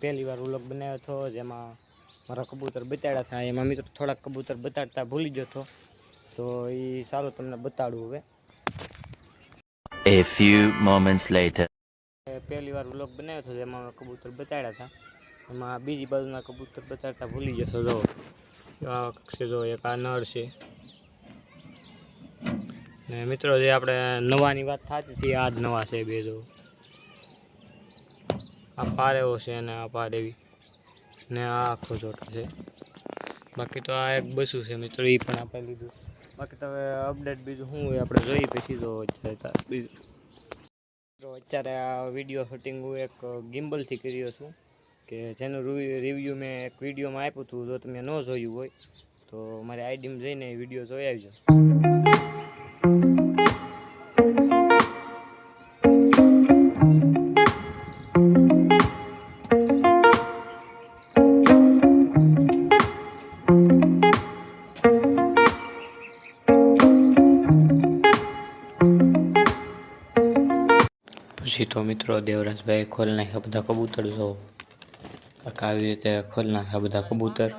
પહેલી વાર વ્લોગ બનાવ્યો હતો જેમાં મારા કબૂતર બતાડ્યા હતા. એમાં મિત્રો થોડાક કબૂતર બતાડતા ભૂલી ગયો હતો. તો એ સારું તમને બતાડું હવે. A few moments later. પહેલી વાર વ્લોગ બનાવ્યો હતો જેમાં કબૂતર બતાડ્યા હતા. એમાં બીજી બાજુના કબૂતર બતાડતા ભૂલી ગયો હતો. જો આ છે જો એક આ નર છે. ને મિત્રો જે આપણે નવાની વાત થતી હતી આ જ નવા છે બે જો. આ પારેવો છે અને આ પારેવી ને આ આખો જોટો છે. બાકી તો આ એક બસું છે મિત્રો એ પણ આપણે લીધું બાકી તો અપડેટ બીજું શું હોય આપણે જોઈએ પછી જો અત્યારે બીજું. તો અત્યારે આ વીડિયો શૂટિંગ હું એક ગિમ્બલથી કર્યો છું કે જેનું રિવ્યૂ મેં એક વિડીયોમાં આપ્યું હતું જો તમે ન જોયું હોય તો મારી આઈડીમાં જઈને વીડિયો જોઈ આવજો. પછી મિત્રો દેવરાજભાઈ ખોલ નાખ્યા બધા કબૂતર. જો કાકા આવી રીતે ખોલ નાખ્યા બધા કબૂતર.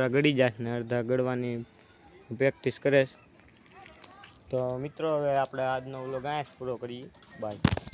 અડધા ગળી જાય ને અડધા ગળવાની પ્રેક્ટિસ કરે તો મિત્રો, હવે આપણે આજનો વ્લોગ અહીંયા પૂરો કરીએ. બાય